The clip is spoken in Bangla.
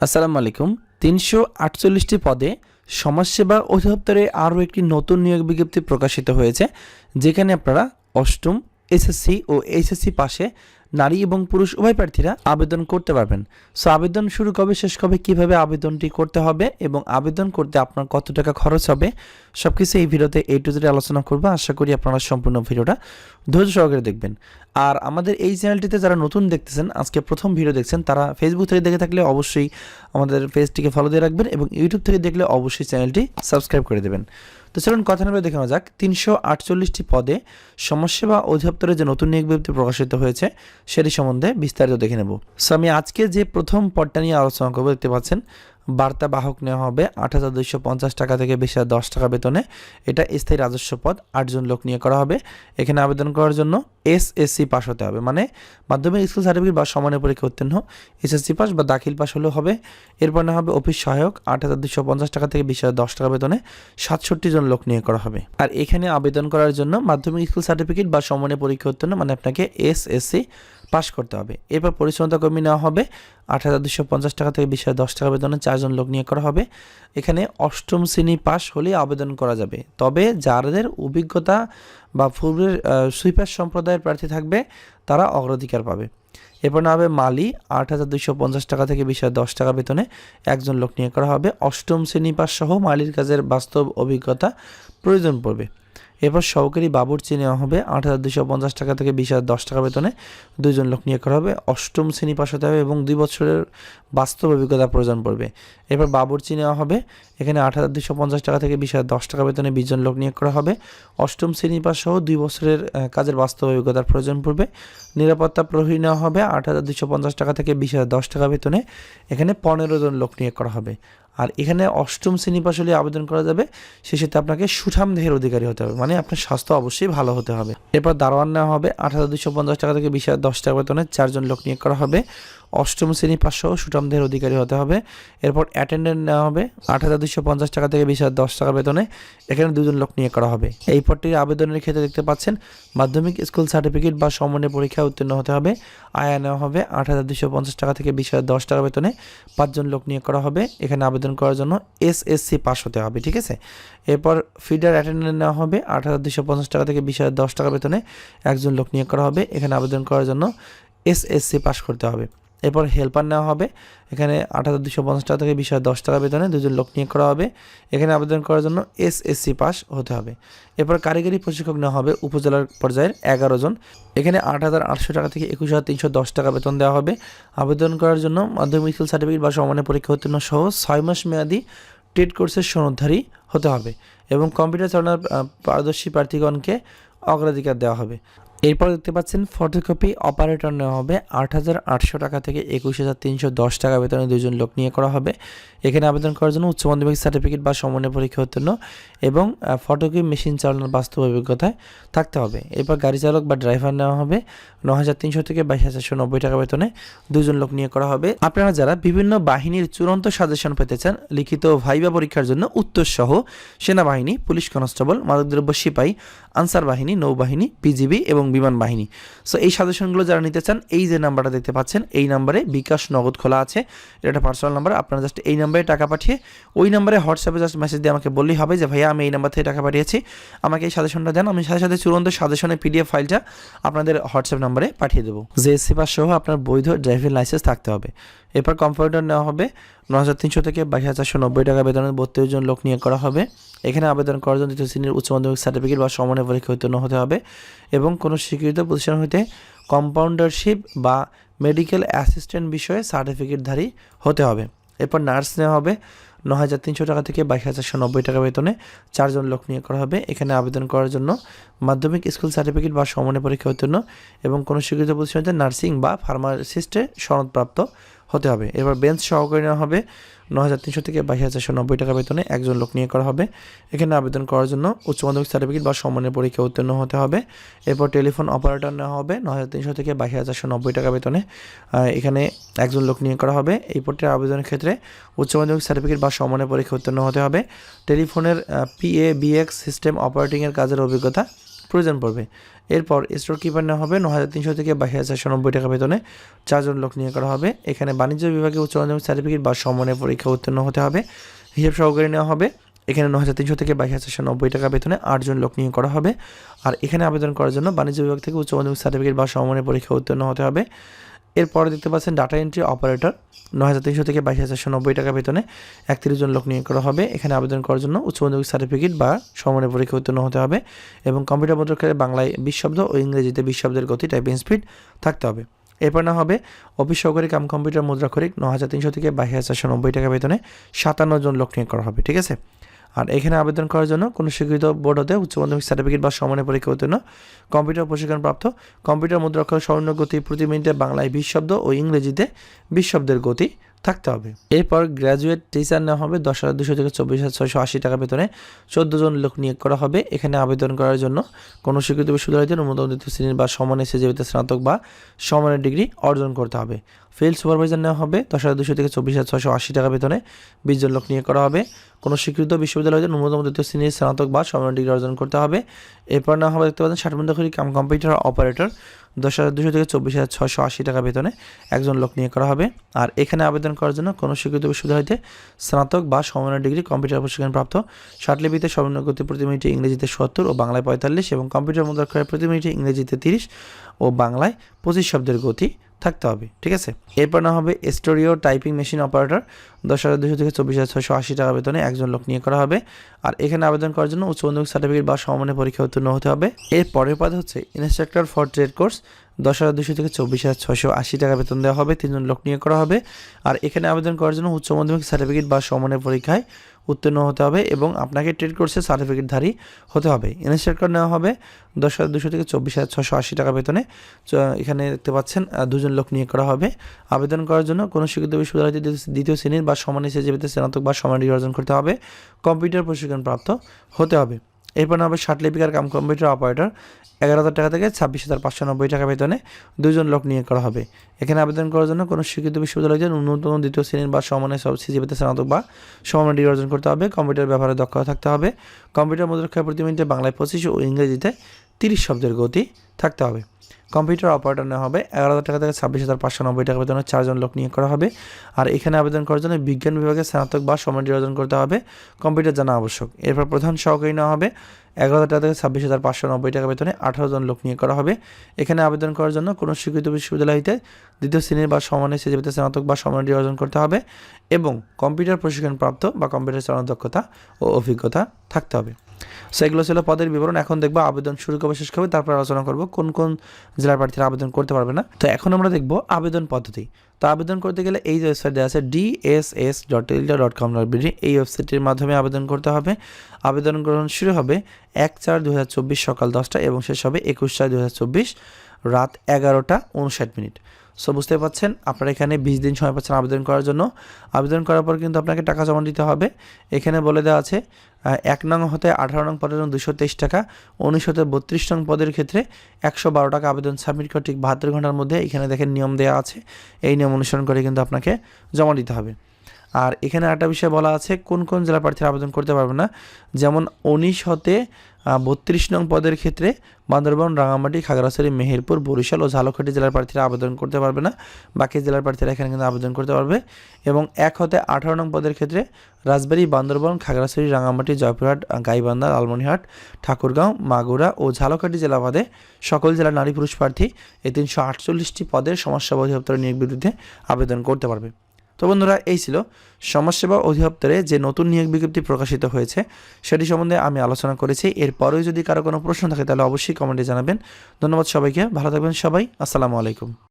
আসসালামু আলাইকুম। তিনশো আটচল্লিশটি পদে সমাজসেবা অধিদপ্তরে আরও একটি নতুন নিয়োগ বিজ্ঞপ্তি প্রকাশিত হয়েছে, যেখানে আপনারা অষ্টম এসএসসি ও এইচএসসি পাশে নারী এবং পুরুষ উভয় প্রার্থীরা আবেদন করতে পারবেন। সো আবেদন শুরু কবে, শেষ কবে, কীভাবে আবেদনটি করতে হবে এবং আবেদন করতে আপনার কত টাকা খরচ হবে সব কিছু এই ভিডিওতে এই টু জেড আলোচনা করব। আশা করি আপনারা সম্পূর্ণ ভিডিওটা ধৈর্য সহকারে দেখবেন। আর আমাদের এই চ্যানেলটিতে যারা নতুন দেখতেছেন, আজকে প্রথম ভিডিও দেখছেন, তারা ফেসবুক থেকে দেখে থাকলে অবশ্যই আমাদের পেজটিকে ফলো দিয়ে রাখবেন এবং ইউটিউব থেকে দেখলে অবশ্যই চ্যানেলটি সাবস্ক্রাইব করে দেবেন। তো চলুন কথা নেবে দেখে যাক। তিনশো আটচল্লিশটি পদে সমাজসেবা অধিদপ্তরে যে নতুন নিয়োগ বিজ্ঞপ্তি প্রকাশিত হয়েছে, সেটি সম্বন্ধে বিস্তারিত দেখে নেব। সো আমি আজকে যে প্রথম পদটা নিয়ে আলোচনা করব, দেখতে পাচ্ছেন, বার্তা বাহক নেওয়া হবে আট হাজার দুইশো পঞ্চাশ টাকা থেকে বেশি হাজার দশ টাকা বেতনে। এটা স্থায়ী রাজস্ব পদ, আটজন লোক নিয়ে করা হবে। এখানে আবেদন করার জন্য এসএসসি পাস হতে হবে। মানে মাধ্যমিক স্কুল সার্টিফিকেট বা সমানের পরীক্ষা উত্তীর্ণ। এসএসসি পাস বা দাখিল পাস হলেও হবে। এরপর না হবে অফিস সহায়ক। আট হাজার দুশো পঞ্চাশ টাকা থেকে বিশ হাজার দশ টাকা বেতনে সাতষট্টি জন লোক নিয়ে করা হবে। আর এখানে আবেদন করার জন্য মাধ্যমিক স্কুল সার্টিফিকেট বা সমানের পরীক্ষা উত্তীর্ণ মানে আপনাকে এসএসসি পাস করতে হবে। এরপর পরিচ্ছন্নতা কর্মী নেওয়া হবে। আট হাজার দুশো পঞ্চাশ টাকা থেকে বিশ হাজার দশ টাকা বেতনে চারজন লোক নিয়ে করা হবে। এখানে অষ্টম শ্রেণি পাস হলেই আবেদন করা যাবে। তবে যাদের অভিজ্ঞতা বা পূর্বের সুইপার সম্প্রদায়ের প্রার্থী থাকবে, তারা অগ্রাধিকার পাবে। এরপর না হবে মালি, আট হাজার দুইশো পঞ্চাশ টাকা থেকে বিশ হাজার দশ টাকা বেতনে একজন লোক নিয়োগ করা হবে। অষ্টম শ্রেণি পাস সহ মালির কাজের বাস্তব অভিজ্ঞতা প্রয়োজন পড়বে। এরপর সহকারী বাবুর্চি নেওয়া হবে আট হাজার দুশো পঞ্চাশ টাকা থেকে বিশ হাজার দশ টাকা বেতনে। দুইজন লোক নিয়োগ করা হবে। অষ্টম শ্রেণি পাশ হতে হবে এবং দুই বছরের বাস্তব অভিজ্ঞতা প্রয়োজন পড়বে। এরপর বাবুর্চি নেওয়া হবে। এখানে আট হাজার দুশো পঞ্চাশ টাকা থেকে বিশ হাজার দশ টাকা বেতনে বিশজন লোক নিয়োগ করা হবে। অষ্টম শ্রেণি পাশ সহ দুই বছরের কাজের বাস্তব অভিজ্ঞতার প্রয়োজন পড়বে। নিরাপত্তা প্রহরী নেওয়া হবে। আট হাজার দুশো পঞ্চাশ টাকা থেকে বিশ হাজার দশ টাকা বেতনে। এখানে পনেরো জন লোক নিয়োগ করা হবে। আর এখানে অষ্টম শ্রেণি পাশ হলে আবেদন করা যাবে। সেক্ষেত্রে আপনাকে সুঠাম দেহের অধিকারী হতে হবে। মানে আপনার স্বাস্থ্য অবশ্যই ভালো হতে হবে। এরপর দারোয়ান নেওয়া হবে। আট হাজার দুশো পঞ্চাশ টাকা থেকে বিশ হাজার দশ টাকা বেতনে চারজন লোক নিয়োগ করা হবে। অষ্টম শ্রেণি সহ সুঠাম অধিকারী হতে হবে। এরপর অ্যাটেন্ডেন্ট নেওয়া হবে। আট হাজার দুশো পঞ্চাশ টাকা থেকে বিশ হাজার দশ টাকা বেতনে। এখানে দুজন লোক নিয়োগ করা হবে। এই পদটির আবেদনের ক্ষেত্রে দেখতে পাচ্ছেন, মাধ্যমিক স্কুল সার্টিফিকেট বা সমন্বয় পরীক্ষা উত্তীর্ণ হতে হবে। আয়া নেওয়া হবে আট হাজার দুশো পঞ্চাশ টাকা থেকে বিশ হাজার দশ টাকা বেতনে। পাঁচজন লোক নিয়োগ করা হবে এখানে আবেদন করার জন্য। এসএসসি পাস হতে হবে, ঠিক আছে? এরপর ফিডার অ্যাটেন্ডেন্ট নেওয়া হবে আট হাজার দুশো পঞ্চাশ টাকা থেকে বিশ হাজার দশ টাকা বেতনে। একজন লোক নিয়োগ করা হবে, এখানে আবেদন করার জন্য এসএসসি পাস করতে হবে। এরপর হেল্পার নেওয়া হবে। এখানে আট হাজার দুশো পঞ্চাশ টাকা থেকে বিশ হাজার দশ টাকা বেতনে দুজন লোক নিয়োগ করা হবে। এখানে আবেদন করার জন্য এসএসসি পাস হতে হবে। এরপর কারিগরি প্রশিক্ষক নেওয়া হবে উপজেলার পর্যায়ের এগারো জন। এখানে আট হাজার আটশো টাকা থেকে একুশ হাজার তিনশো দশ টাকা বেতন দেওয়া হবে। আবেদন করার জন্য মাধ্যমিক স্কুল সার্টিফিকেট বা সমানের পরীক্ষা উত্তীর্ণ সহ ছয় মাস মেয়াদি টেট কোর্সের সনদধারী হতে হবে এবং কম্পিউটার চালানোর পারদর্শী প্রার্থীগণকে অগ্রাধিকার দেওয়া হবে। এরপর দেখতে পাচ্ছেন ফটোকপি অপারেটর নেওয়া হবে। আট হাজার আটশো টাকা থেকে একুশ হাজার তিনশো দশ টাকা বেতনে দুজন লোক নিয়ে করা হবে। এখানে আবেদন করার জন্য উচ্চ মাধ্যমিক সার্টিফিকেট বা সমন্বয় পরীক্ষা উত্তীর্ণ এবং ফটোকপি মেশিন চালানোর বাস্তব অভিজ্ঞতায় থাকতে হবে। এরপর গাড়ি চালক বা ড্রাইভার নেওয়া হবে। ন হাজার তিনশো থেকে বাইশ হাজার নব্বই টাকা বেতনে দুজন লোক নিয়ে করা হবে। আপনারা যারা বিভিন্ন বাহিনীর চূড়ান্ত সাজেশন পেতে চান, লিখিত ভাইবা পরীক্ষার জন্য উত্তর সহ সেনাবাহিনী, পুলিশ কনস্টেবল, মাদকদ্রব্য সিপাহী আনসার বাহিনী, নৌবাহিনী, বিজিবি এবং বিমান বাহিনী। সো এই সাজেশনগুলো যারা নিতে চান, এই যে নাম্বারটা দেখতে পাচ্ছেন, এই নাম্বারে বিকাশ নগদ খোলা আছে। এটা একটা পার্সোনাল নাম্বার আপনারা জাস্ট এই নাম্বারে টাকা পাঠিয়ে, ওই নাম্বারে হোয়াটসঅ্যাপে জাস্ট মেসেজ দিয়ে আমাকে বললেই হবে যে, ভাইয়া, আমি এই নাম্বার থেকে টাকা পাঠিয়েছি। আমাকে এই সাজেশনটা দেন, আমি সাথে সাথে চূড়ান্ত সাজেশনের পিডিএফ ফাইলটা আপনাদের হোয়াটসঅ্যাপ নাম্বারে পাঠিয়ে দেবো। জেএসসি পাস সহ আপনার বৈধ ড্রাইভিং লাইসেন্স থাকতে হবে। এরপর কম্পিউটার নেওয়া হবে। ন হাজার তিনশো থেকে বাইশ হাজার চারশো নব্বই টাকা বেতনের বত্রিশ জন লোক নিয়োগ করা হবে। এখানে আবেদন করার জন্য দ্বিতীয় শ্রেণির উচ্চ মাধ্যমিক সার্টিফিকেট বা সমানের পরীক্ষা উত্তীর্ণ হতে হবে এবং কোনো স্বীকৃত প্রতিষ্ঠান হইতে কম্পাউন্ডারশিপ বা মেডিকেল অ্যাসিস্ট্যান্ট বিষয়ে সার্টিফিকেটধারী হতে হবে। এরপর নার্স নেওয়া হবে। ন হাজার তিনশো টাকা থেকে বাইশ হাজার নব্বই টাকা বেতনে চারজন লোক নিয়োগ করা হবে। এখানে আবেদন করার জন্য মাধ্যমিক স্কুল সার্টিফিকেট বা সমানের পরীক্ষা উত্তীর্ণ এবং কোনো স্বীকৃত প্রতিষ্ঠান প্রতিষ্ঠানে নার্সিং বা ফার্মাসিস্টে সনদপ্রাপ্ত হতে হবে। এবার বেঞ্চ সহকারী নেওয়া হবে। ন হাজার তিনশো থেকে বাইশ হাজার নব্বই টাকা বেতনে একজন লোক নিয়ে করা হবে। এখানে আবেদন করার জন্য উচ্চ মাধ্যমিক সার্টিফিকেট বা সমানের পরীক্ষা উত্তীর্ণ হতে হবে। এরপর টেলিফোন অপারেটর নেওয়া হবে ন হাজার তিনশো থেকে বাইশ হাজার নব্বই টাকা বেতনে। এখানে একজন লোক নিয়োগ করা হবে। এই পদটির আবেদনের ক্ষেত্রে উচ্চ মাধ্যমিক সার্টিফিকেট বা সমানের পরীক্ষা উত্তীর্ণ হতে হবে। টেলিফোনের পিএ বিএক্স সিস্টেম অপারেটিংয়ের কাজের অভিজ্ঞতা প্রয়োজন পড়বে। এরপর স্টোর কিপার নেওয়া হবে ন হাজার তিনশো থেকে বাইশ হাজার চারশো নব্বই টাকা বেতনে। চারজন লোক নিয়োগ করা হবে। এখানে বাণিজ্য বিভাগে উচ্চ মাধ্যমিক সার্টিফিকেট বা সমমানের পরীক্ষা উত্তীর্ণ হতে হবে। হিসেব সহকারী নেওয়া হবে। এখানে ন হাজার তিনশো থেকে বাইশ হাজার নব্বই টাকা বেতনে আটজন লোক নিয়োগ করা হবে। আর এখানে আবেদন করার জন্য বাণিজ্য বিভাগ থেকে উচ্চ মাধ্যমিক সার্টিফিকেট বা সমমানের পরীক্ষা উত্তীর্ণ হতে হবে। এরপরে দেখতে পাচ্ছেন ডাটা এন্ট্রি অপারেটর ন হাজার তিনশো থেকে বাইশ হাজার নব্বই টাকা বেতনে একত্রিশ জন লোক নিয়োগ করা হবে। এখানে আবেদন করার জন্য উচ্চ মাধ্যমিক সার্টিফিকেট বা সমমানের পরীক্ষা উত্তীর্ণ হতে হবে এবং কম্পিউটার মুদ্রাক্ষরে বাংলায় বিশ শব্দ ও ইংরেজিতে বিশ শব্দের গতি টাইপিং স্পিড থাকতে হবে। এরপর না হবে অফিস সহকারী কাম কম্পিউটার মুদ্রাক্ষরিক ন হাজার তিনশো থেকে বাইশ হাজার চারশো নব্বই টাকা বেতনে সাতান্ন জন লোক নিয়োগ করা হবে, ঠিক আছে? আর এখানে আবেদন করার জন্য কোনো স্বীকৃত বোর্ড হতে উচ্চ মাধ্যমিক সার্টিফিকেট বা সমানের পরীক্ষা উত্তীর্ণ কম্পিউটার প্রশিক্ষণপ্রাপ্ত। কম্পিউটার মুদ্রাক্ষর, স্বর্ণ গতি, প্রতি মিনিটে বাংলায় বিশ শব্দ ও ইংরেজিতে বিশ শব্দের গতি থাকতে হবে। এরপর গ্র্যাজুয়েট টিচার নেওয়া হবে দশ হাজার দুশো থেকে চব্বিশ হাজার ছয়শো আশি টাকা বেতনে। চোদ্দ জন লোক নিয়োগ করা হবে। এখানে আবেদন করার জন্য কোনো স্বীকৃত বিশ্ববিদ্যালয়তে ন্যূনতম দ্বিতীয় শ্রেণির বা সমান এসএজিবিতে স্নাতক বা সমানের ডিগ্রি অর্জন করতে হবে। ফিল্ড সুপারভাইজার নেওয়া হবে। দশ হাজার দুশো থেকে চব্বিশ হাজার ছয়শো আশি টাকা বেতনে বিশ জন লোক নিয়োগ করা হবে। কোনো স্বীকৃত বিশ্ববিদ্যালয়তে ন্যূনতম দ্বিতীয় শ্রেণির স্নাতক বা সমান ডিগ্রি অর্জন করতে হবে। এরপর নেওয়া হবে, দেখতে পাচ্ছেন ষাট মধ্যকারী কাম কম্পিউটার অপারেটর। দশ হাজার দুশো থেকে চব্বিশ হাজার ছশো আশি টাকা বেতনে একজন লোক নিয়োগ করা হবে। আর এখানে আবেদন করার জন্য কোনো স্বীকৃত বিশ্ববিদ্যালয়তে স্নাতক বা সমন্বয় ডিগ্রি কম্পিউটার প্রশিক্ষণপ্রাপ্ত ষাটলিপিতে সর্বনিম্ন গতি প্রতি মিনিটে ইংরেজিতে সত্তর ও বাংলায় পঁয়তাল্লিশ এবং কম্পিউটার মুদ্রাক্ষরে প্রতি মিনিটে ইংরেজিতে তিরিশ ও বাংলায় পঁচিশ শব্দের গতি। থাকতে হবে, ঠিক আছে? এরপর না হবে স্টোরিও টাইপিং মেশিন অপারেটর, দশ হাজার দুশো থেকে চব্বিশ হাজার ছশো আশি টাকা বেতনে একজন লোক নিয়ে করা হবে। আর এখানে আবেদন করার জন্য উচ্চ মাধ্যমিক সার্টিফিকেট বা সমমানের পরীক্ষা উত্তীর্ণ হতে হবে। এর পরের পদ হচ্ছে ইনস্ট্রাক্টর ফর ট্রেড কোর্স দশ হাজার দুশো থেকে চব্বিশ হাজার ছশো আশি টাকা বেতন দেওয়া হবে, তিনজন লোক নিয়ে করা হবে। আর এখানে আবেদন করার জন্য উচ্চ মাধ্যমিক সার্টিফিকেট বা সমমানের পরীক্ষায় উত্তীর্ণ হতে হবে এবং আপনাকে ট্রেড কোর্সের সার্টিফিকেটধারী হতে হবে। ইনস্ট্রাক্টর নেওয়া হবে দশ হাজার দুশো থেকে চব্বিশ হাজার ছশো আশি টাকা বেতনে। এখানে দেখতে পাচ্ছেন দুজন লোক নিয়োগ করা হবে। আবেদন করার জন্য কোনো স্বীকৃত বিশ্ববিদ্যালয়তে দ্বিতীয় শ্রেণির বা সমান হিসেবে স্নাতক বা সমান অর্জন করতে হবে। কম্পিউটার প্রশিক্ষণ প্রাপ্ত হতে হবে। এরপর হবে ষাট লিপিকার কাম কম্পিউটার অপারেটর, এগারো হাজার টাকা থেকে ছাব্বিশ হাজার পাঁচশো নব্বই টাকা বেতনে দুজন লোক নিয়োগ করা হবে। এখানে আবেদন করার জন্য কোনো স্বীকৃত বিশ্ববিদ্যালয় ন্যূনতম দ্বিতীয় শ্রেণির বা সমানে সব সিজিপিতে স্নাতক বা সমানে ডিগ্রি অর্জন করতে হবে, কম্পিউটার ব্যবহারে দক্ষ থাকতে হবে। কম্পিউটার মুদ্রাক্ষয় প্রতি মিনিটে বাংলায় পঁচিশ ও ইংরেজিতে তিরিশ শব্দের গতি থাকতে হবে। কম্পিউটার অপারেটর নেওয়া হবে। এগারো হাজার টাকা থেকে ছাব্বিশ হাজার পাঁচশো নব্বই টাকা বেতনে চারজন লোক নিয়োগ করা হবে। আর এখানে আবেদন করার জন্য বিজ্ঞান বিভাগে স্নাতক বা সমান্ডি অর্জন করতে হবে। কম্পিউটার জানা আবশ্যক। এরপর প্রধান সহকারী নেওয়া হবে। এগারো হাজার টাকা থেকে ছাব্বিশ হাজার পাঁচশো নব্বই টাকা বেতনে আঠারো জন লোক নিয়োগ করা হবে। এখানে আবেদন করার জন্য কোনো স্বীকৃত বিশ্ববিদ্যালয়তে দ্বিতীয় শ্রেণির বা সমানে সিজিপিতে স্নাতক বা সমান্ডি অর্জন করতে হবে এবং কম্পিউটার প্রশিক্ষণপ্রাপ্ত বা কম্পিউটার চালানোর দক্ষতা ও অভিজ্ঞতা থাকতে হবে। সেগুলো ছিল পদের বিবরণ। এখন দেখব আবেদন শুরু কবে, শেষ করবে তারপর আলোচনা করব কোন কোন জেলার প্রার্থীরা আবেদন করতে পারবে না। তো এখন আমরা দেখব আবেদন পদ্ধতি। তো আবেদন করতে গেলে এই যে ওয়েবসাইট দেওয়া আছে DSS dot Teletalk dot com dot BD এই ওয়েবসাইটটির মাধ্যমে আবেদন করতে হবে। আবেদন গ্রহণ শুরু হবে এক চার দু সকাল দশটা এবং শেষ হবে একুশ চার দু রাত এগারোটা উনষাট মিনিট। সো বুঝতে পারছেন? আপনারা এখানে বিশ দিন সময় পাচ্ছেন আবেদন করার জন্য। আবেদন করার পর কিন্তু আপনাকে টাকা জমা দিতে হবে। এখানে বলে দেওয়া আছে এক নং হতে আঠারো নং পদের জন্য দুশো তেইশ টাকা, উনিশ হতে বত্রিশ নং পদের ক্ষেত্রে একশো বারো টাকা আবেদন সাবমিট করে ঠিক বাহাত্তর ঘণ্টার মধ্যে এখানে দেখেন নিয়ম দেওয়া আছে। এই নিয়ম অনুসরণ করে কিন্তু আপনাকে জমা দিতে হবে। আর এখানে একটা বিষয় বলা আছে, কোন কোন জেলা প্রার্থীরা আবেদন করতে পারবে না? যেমন উনিশ হতে বত্রিশ নং পদের ক্ষেত্রে বান্দরবান রাঙামাটি খাগড়াছড়ি, মেহেরপুর, বরিশাল ও ঝালকাঠি জেলার প্রার্থীরা আবেদন করতে পারবে না। বাকি জেলার প্রার্থীরা এখানে কিন্তু আবেদন করতে পারবে। এবং এক হতে আঠারো নং পদের ক্ষেত্রে রাজবাড়ী, বান্দরবান, খাগড়াছড়ি রাঙামাটি জয়পুরহাট গাইবান্ধা লালমনিহাট ঠাকুরগাঁও, মাগুরা ও ঝালকাঠি জেলা বাদে সকল জেলার নারী পুরুষ প্রার্থী এই তিনশো আটচল্লিশটি পদের সমস্যা অধিদপ্তরের নিয়োগ বিরুদ্ধে আবেদন করতে পারবে। তো বন্ধুরা, এই ছিল সমাজসেবা অধিদপ্তরে যে নতুন নিয়োগ বিজ্ঞপ্তি প্রকাশিত হয়েছে, সেটি সম্বন্ধে আমি আলোচনা করেছি। এরপরেও যদি কারও কোনো প্রশ্ন থাকে, তাহলে অবশ্যই কমেন্টে জানাবেন। ধন্যবাদ সবাইকে, ভালো থাকবেন সবাই, আসসালামু আলাইকুম।